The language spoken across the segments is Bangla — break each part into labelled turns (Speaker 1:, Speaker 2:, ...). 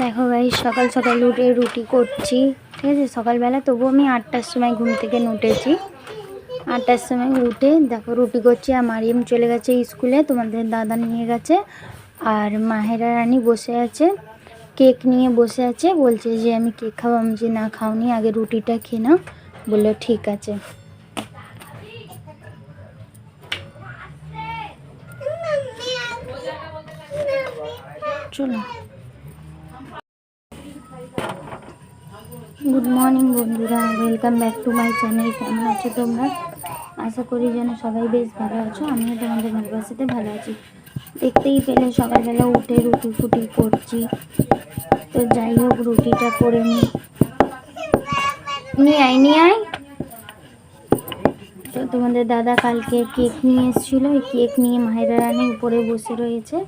Speaker 1: দেখো ভাই সকাল সকাল উঠে রুটি করছি, ঠিক আছে? সকালবেলা তবু আমি আটটার সময় ঘুম থেকে উঠেছি। আটটার সময় উঠে দেখো রুটি করছি, আর মারিয়াম চলে গেছে স্কুলে, তোমাদের দাদা নিয়ে গেছে, আর মাহেরা রানী বসে আছে, কেক নিয়ে বসে আছে, বলছে যে আমি কেক খাব, আমি যে না খাওনি, আগে রুটিটা খেয়ে নাও। বলল, ঠিক আছে। চলো। গুড মর্নিং বন্ধুরা। Welcome back to my channel কেমন আছো তোমরা? আশা করি যেন সবাই বেশ ভালো আছো। আমিও তোমাদের ভালোবাসাতে ভালো আছি। দেখতেই পেলে সকালবেলা উঠে রুটি ফুটি করছি। তো যাই হোক, রুটিটা করে নিই নিয়ে আয় নিয়ে আয়। তো তোমাদের দাদা কালকে কেক নিয়ে এসেছিল। কেক নিয়ে মাহেরা রানী উপরে বসে রয়েছে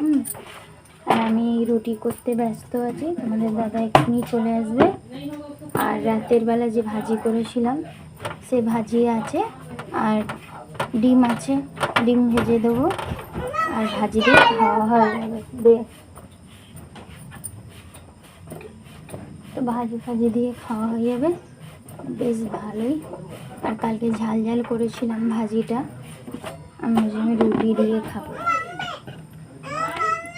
Speaker 1: হুম আর আমি রুটি করতে ব্যস্ত আছি। তোমাদের দাদা এক্ষুনি চলে আসবে। আর রাতের বেলা যে ভাজি করেছিলাম, সে ভাজি আছে। আর ডিম আছে, ডিম ভেজে দেবো। আর ভাজি দিয়ে খাওয়া হয়ে তো ভাজি ফাজি দিয়ে খাওয়া হয়ে যাবে। বেশ ভালোই। আর কালকে ঝাল ঝাল করেছিলাম ভাজিটা। আমি জন্য রুটি দিয়ে খাব।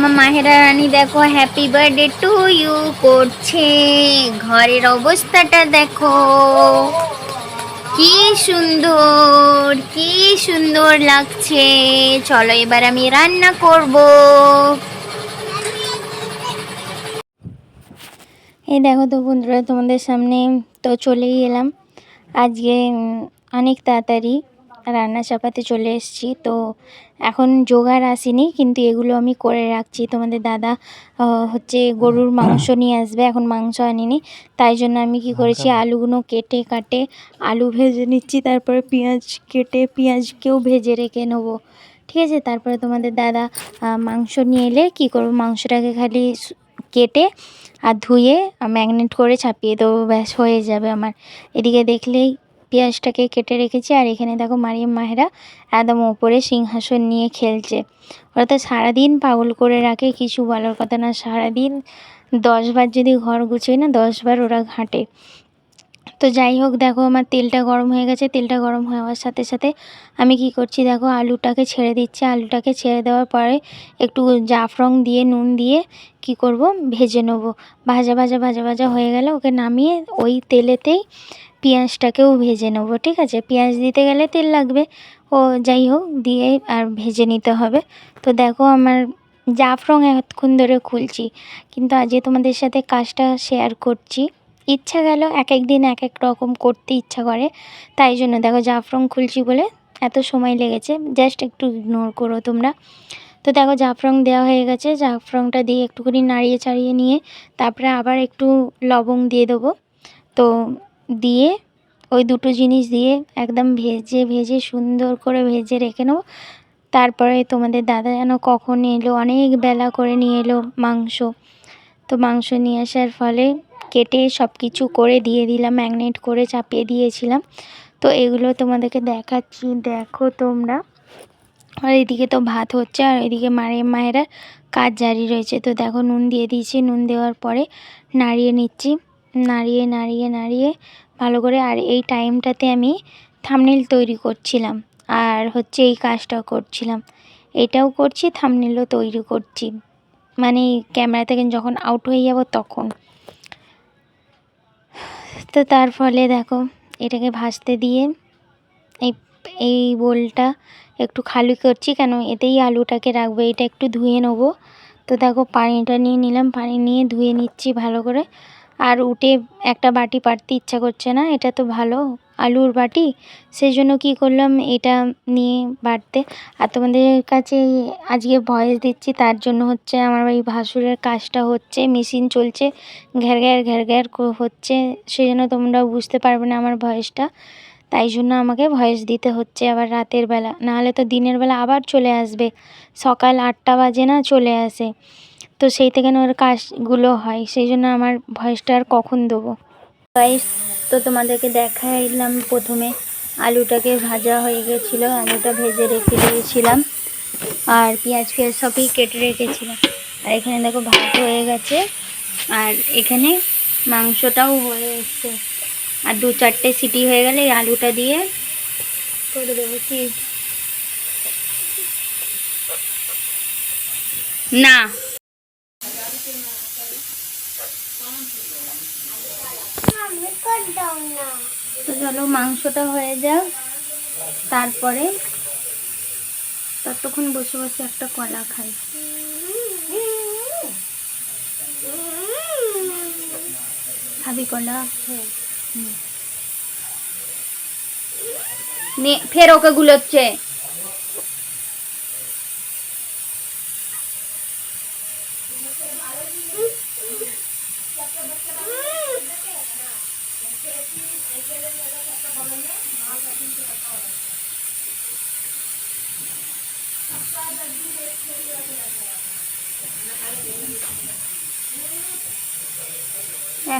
Speaker 1: আমার মাহেরা রানী, দেখো হ্যাপি বার্থডে টু ইউ করছে। ঘরের অবস্থাটা দেখো। কি সুন্দর কি সুন্দর লাগছে। চলো এবার আমি রান্না করব। এই দেখো তো বন্ধুরা, তোমাদের সামনে তো চলেই এলাম। আজকে অনেক তাড়াতাড়ি রান্না চাপাতে চলে এসেছি। তো এখন জোগাড় আসেনি কিন্তু এগুলো আমি করে রাখছি। তোমাদের দাদা হচ্ছে গরুর মাংস নিয়ে আসবে এখন মাংস আনিনি। তাই জন্য আমি কি করেছি আলুগুলো কেটে কাটে আলু ভেজে নিচ্ছি তারপরে পেঁয়াজ কেটে পেঁয়াজকেও ভেজে রেখে নেব। ঠিক আছে? তারপরে তোমাদের দাদা মাংস নিয়ে এলে কি করব? মাংসটাকে খালি কেটে আর ধুয়ে ম্যাগনেট করে ছাপিয়ে দেবো ব্যাস হয়ে যাবে আমার। এদিকে দেখলেই পেঁয়াজটাকে কেটে রেখেছি আর এখানে দেখো মারিয়াম মাহেরা একদম ওপরে সিংহাসন নিয়ে খেলছে। ওরা তো সারাদিন পাগল করে রাখে, কিছু বলার কথা না। সারাদিন দশবার যদি ঘর গুছোয় না দশবার ওরা ঘাঁটে। তো যাই হোক, দেখো আমার তেলটা গরম হয়ে গেছে। তেলটা গরম হওয়ার সাথে সাথে আমি কি করছি, দেখো আলুটাকে ছেড়ে দিচ্ছি। আলুটাকে ছেড়ে দেওয়ার পরে একটু জাফরং দিয়ে, নুন দিয়ে কি করব, ভেজে নেব। ভাজা ভাজা ভাজা ভাজা হয়ে গেলে ওকে নামিয়ে ওই তেলেতেই পেঁয়াজটাকেও ভেজে নেব, ঠিক আছে? পেঁয়াজ দিতে গেলে তেল লাগবে। ও যাই হোক, দিয়ে আর ভেজে নিতে হবে। তো দেখো আমার জাফরং এতক্ষণ ধরে খুলছি। কিন্তু আজকে তোমাদের সাথে কাজটা শেয়ার করছি। ইচ্ছা গেল এক এক দিন এক এক রকম করতে ইচ্ছা করে। তাই জন্য দেখো জাফরং খুলছি বলে এত সময় লেগেছে। জাস্ট একটু ইগনোর করো তোমরা। তো দেখো জাফরং দেওয়া হয়ে গেছে। জাফরংটা দিয়ে একটুখানি নাড়িয়ে চাড়িয়ে নিয়ে তারপরে আবার একটু লবঙ্গ দিয়ে দেবো। তো দিয়ে ওই দুটো জিনিস দিয়ে একদম ভেজে ভেজে সুন্দর করে ভেজে রেখে নেব। তারপরে তোমাদের দাদা যেন কখন এলো, অনেক বেলা করে নিয়ে এলো মাংস। তো মাংস নিয়ে আসার ফলে কেটে সব কিছু করে দিয়ে দিলাম, ম্যাগনেট করে চাপিয়ে দিয়েছিলাম। তো এগুলো তোমাদেরকে দেখাচ্ছি, দেখো তোমরা। আর এদিকে তো ভাত হচ্ছে, আর এদিকে মায়ের মায়েরা কাজ জারি রয়েছে। তো দেখো নুন দিয়ে দিয়েছি, নুন দেওয়ার পরে নাড়িয়ে নিচ্ছি। নাড়িয়ে নাড়িয়ে নাড়িয়ে ভালো করে, আর এই টাইমটাতে আমি থামনেল তৈরি করছিলাম। আর হচ্ছে এই কাজটা করছিলাম। এটাও করছি, থামনেলও তৈরি করছি। মানে ক্যামেরা থেকে যখন আউট হয়ে যাব তখন। তো তার ফলে দেখো, এটাকে ভাজতে দিয়ে এই এই বোলটা একটু খালি করছি কেন এতেই আলুটাকে রাখব, এটা একটু ধুয়ে নেব। তো দেখো পানিটা নিয়ে নিলাম, পানি নিয়ে ধুয়ে নিচ্ছি ভালো করে। আর উঠে একটা বাটি পারতে ইচ্ছা করছে না, এটা তো ভালো। আলুর বাটি সেই জন্য কী করলাম, এটা নিয়ে বাড়তে। আর তোমাদের কাছে আজকে ভয়েস দিচ্ছি, তার জন্য হচ্ছে আমার এই ভাসুরের কাজটা হচ্ছে, মেশিন চলছে ঘ্যার ঘ্যার ঘ্যার ঘ্যার হচ্ছে সেই জন্য তোমরা বুঝতে পারবে না আমার ভয়েসটা। তাই জন্য আমাকে ভয়েস দিতে হচ্ছে আবার রাতের বেলা, নাহলে তো দিনের বেলা আবার চলে আসবে, সকাল আটটা বাজে না চলে আসে। তো সেই থেকে ওর কাজগুলো হয়, সেই জন্য আমার ভয়েসটা আর কখন দেবো? গাইস তো তোমাদেরকে দেখাইলাম প্রথমে, আলুটাকে ভাজা হয়ে গেছিল, আলুটা ভেজে রেখে দিয়েছিলাম, আর পেঁয়াজ ফেয়াজ সবই কেটে রেখেছিলাম। আর এখানে দেখো ভাত হয়ে গেছে, আর এখানে মাংসটাও হয়ে এসছে। আর দু চারটে সিটি হয়ে গেলে এই আলুটা দিয়ে করে দেবো কি না তো চলো মাংসটা হয়ে যাক। তারপরে ততক্ষণ বসে বসে একটা কলা খাই। খাবি কলা। নে ফের ওকে গুলোচ্ছে।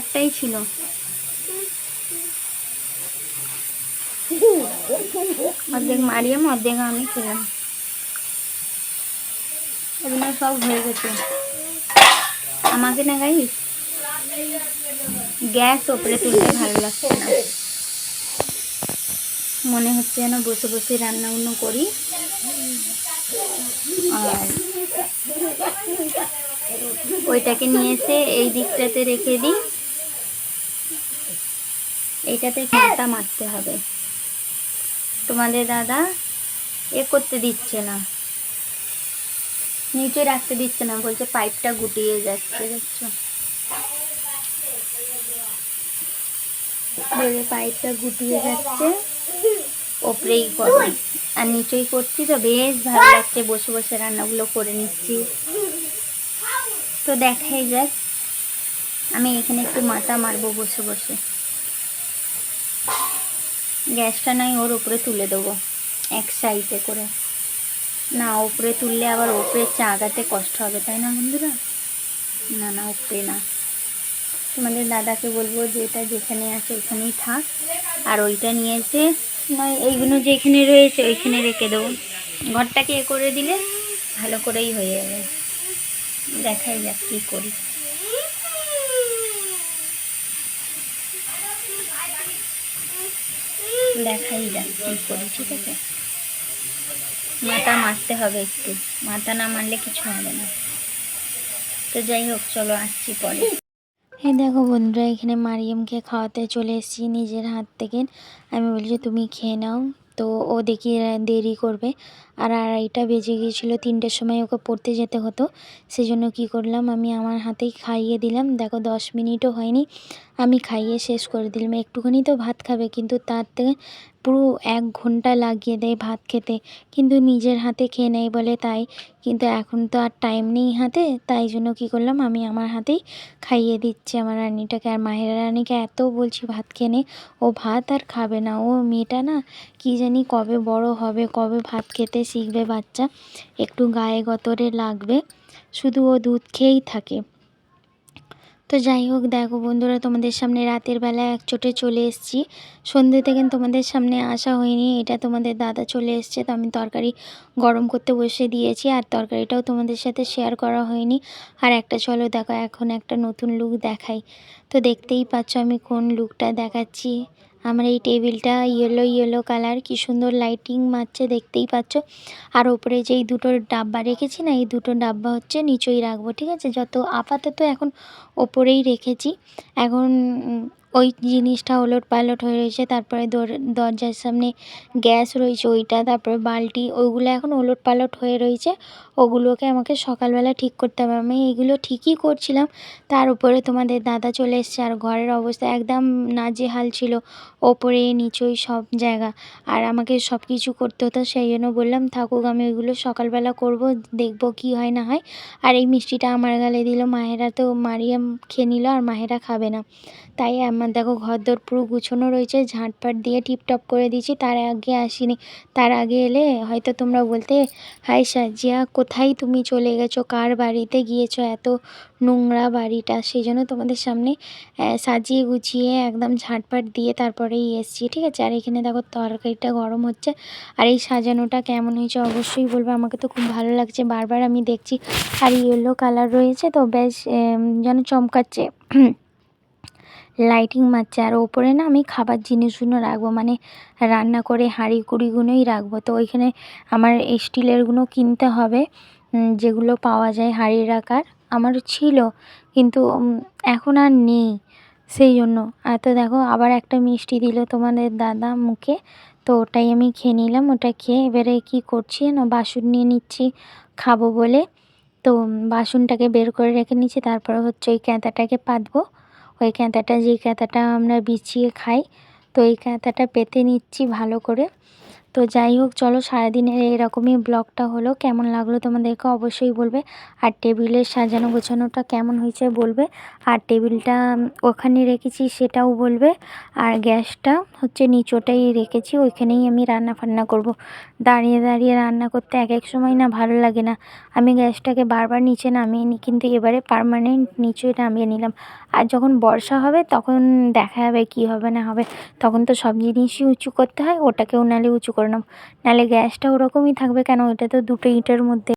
Speaker 1: একটাই ছিল। অর্ধেক মারিয়াম, অর্ধেক আমি খেলাম এগুলো সব হয়ে গেছে। আমাকে না গাইস, গ্যাস ওপরে তুলতে ভালো লাগছে না। মনে হচ্ছে যেন বসে বসে রান্না বান্না করি। আর ওইটাকে নিয়ে এসে এই দিকটাতে রেখে দিই। এইটাতে ঘাটা মারতে হবে। তোমাদের দাদা এ করতে দিচ্ছে না। নিচে রাখতে দিচ্ছে না, বলছে পাইপটা গুটিয়ে যাচ্ছে, দেখছ? পাইপটা গুটিয়ে যাচ্ছে, ওপরেই করবে আর নিচেই করছি তো, বেশ ভালো লাগছে, বসে বসে রান্নাগুলো করে নিচ্ছি। তো দেখাই যাক, আমি এখানে একটু মাথা মারবো বসে বসে। গ্যাসটা নাই, ওর উপরে তুলে দেবো, এক সাইডে করে। না, উপরে তুললে আবার উপরে চাগাতে কষ্ট হবে, তাই না বন্ধুরা? না না, উপরে না। তোমাদের দাদাকে বলব যে, এটা যেখানে আছে ওখানেই থাক, আর ওইটা নিয়ে এসে, নয়, এইগুলো যেখানে রয়েছে ওইখানে রেখে দেবো। ঘরটাকে এ করে দিলে ভালো করেই হয়ে যাবে। দেখাই যাক কী করি। দেখাই যাক কী করি, ঠিক আছে? মাথা মারতে হবে একটু, মাথা না মারলে কিছু হবে না। তো যাই হোক, চলো আসছি পরে। হ্যাঁ দেখো বন্ধুরা, এখানে মারিয়ামকে খাওয়াতে চলে এসেছি নিজের হাত থেকে। আমি বলছি, তুমি খেয়ে নাও। তো ও দেখি দেরি করবে। আর আড়াইটা বেজে গিয়েছিল, তিনটের সময় ওকে পড়তে যেতে হতো। সেজন্য কী করলাম, আমি আমার হাতেই খাইয়ে দিলাম। দেখো, দশ মিনিটও হয়নি। আমি খাইয়ে শেষ করে দিলাম। একটুখানি তো ভাত খাবে, কিন্তু তার থেকে পুরো এক ঘণ্টা লাগিয়ে দেয় ভাত খেতে। কিন্তু নিজের হাতে খেয়ে নেয় বলে তাই। কিন্তু এখন তো আর টাইম নেই হাতে, তাই জন্য কী করলাম আমি আমার হাতেই খাইয়ে দিচ্ছি আমার রানীটাকে আর মাহেরা রানীকে এত বলছি ভাত খেয়ে নে। ও ভাত আর খাবে না। ও মেয়েটা না কী জানি কবে বড় হবে, কবে ভাত খেতে শিখবে বাচ্চা। একটু গায়ে গতরে লাগবে। শুধু ও দুধ খেয়েই থাকে। তো যাই হোক, দেখো বন্ধুরা, তোমাদের সামনে রাতের বেলা এক চোটে চলে এসেছি। সন্ধ্যে থেকে তোমাদের সামনে আসা হয়নি, এটা তোমাদের দাদা চলে এসছে, তো আমি তরকারি গরম করতে বসে দিয়েছি, আর তরকারিটাও তোমাদের সাথে শেয়ার করা হয়নি। আর একটা চলো, দেখো, এখন একটা নতুন লুক দেখাই। তো দেখতেই পাচ্ছ আমি কোন লুকটা দেখাচ্ছি। আমার এই টেবিলটা ইয়েলো ইয়েলো কালার কি সুন্দর লাইটিং মারছে, দেখতেই পাচ্ছ। আর ওপরে যেই দুটো ডাব্বা রেখেছি না, এই দুটো ডাব্বা হচ্ছে নিচেই রাখব, ঠিক আছে? যত আপাতত এখন ওপরেই রেখেছি। এখন ওই জিনিসটা ওলট পালট হয়ে রয়েছে, তারপরে দরজার সামনে গ্যাস রয়েছে ওইটা, তারপরে বালতি, ওইগুলো এখন ওলট পালট হয়ে রয়েছে। ওগুলোকে আমাকে সকালবেলা ঠিক করতে হবে। আমি এগুলো ঠিকই করছিলাম, তার উপরে তোমাদের দাদা চলে এসছে। আর ঘরের অবস্থা একদম নাজেহাল ছিল, ওপরে, নিচই সব জায়গা। আর আমাকে সব কিছু করতে হতো, সেই জন্য বললাম, থাকুক, আমি ওইগুলো সকালবেলা করব, দেখব কি হয় না হয়। আর এই মিষ্টিটা আমার গালে দিল, মায়েরা তো মারিয়াম খেয়ে নিল, আর মায়েরা খাবে না। তাই আমার দেখো ঘরদোর পুরো গুছোনো রয়েছে, ঝাঁটপাট দিয়ে টিপটপ করে দিয়েছি, তার আগে আসিনি। তার আগে এলে হয়তো তোমরা বলতে হাই সাজিয়া, কোথায় তুমি চলে গেছো? কার বাড়িতে গিয়েছো? এত নোংরা বাড়িটা, সেই জন্য তোমাদের সামনে সাজিয়ে গুছিয়ে একদম ঝাঁটপাট দিয়ে তারপরেই এসছি, ঠিক আছে? আর এখানে দেখো তরকারিটা গরম হচ্ছে, আর এই সাজানোটা কেমন হয়েছে অবশ্যই বলবে, আমাকে তো খুব ভালো লাগছে, বারবার আমি দেখছি, আর ইয়েলো কালার রয়েছে, তো বেশ যেন চমকাচ্ছে। লাইটিং মারছে। আর ওপরে না আমি খাবার জিনিসগুলো রাখব মানে রান্না করে হাঁড়ি কুড়িগুলোই রাখব। তো ওইখানে আমার স্টিলেরগুলো কিনতে হবে যেগুলো পাওয়া যায় হাঁড়ি রাখার আমার ছিল, কিন্তু এখন আর নেই সেই জন্য। আর তো দেখো, আবার একটা মিষ্টি দিল তোমাদের দাদা মুখে। তো ওটাই আমি খেয়ে নিলাম, ওটা খেয়ে এবারে কী করছি না, বাসন নিয়ে নিচ্ছি খাব বলে। তো বাসনটাকে বের করে রেখে নিচ্ছি, তারপরে হচ্ছে ওই ক্যাঁতাটাকে পাতবো। ওই ক্যাঁতাটা যেই ক্যাঁতাটা আমরা বিছিয়ে খাই তো এই ক্যাঁতাটা পেতে নিচ্ছি ভালো করে। তো যাই হোক, চলো সারাদিনের এরকমই ব্লগটা হলো। কেমন লাগল তোমাদেরকে অবশ্যই বলবে। আর টেবিলের সাজানো গোছানোটা কেমন হয়েছে বলবে। আর টেবিলটা ওখানে রেখেছি সেটাও বলবে। আর গ্যাসটা হচ্ছে নিচোটাই রেখেছি, ওইখানেই আমি রান্না ফান্না করব। দাঁড়িয়ে দাঁড়িয়ে রান্না করতে এক এক সময় না ভালো লাগে না। আমি গ্যাসটাকে বারবার নিচে নামিয়ে নিই কিন্তু এবারে পারমানেন্ট নিচে নামিয়ে নিলাম। আর যখন বর্ষা হবে, তখন দেখা যাবে কী হবে না হবে। তখন তো সব জিনিসই উঁচু করতে হয়, ওটাকেও নাহলে উঁচু করে নাও। নাহলে গ্যাসটা ওরকমই থাকবে কেন? এটা তো দুটো ইঁটের মধ্যে।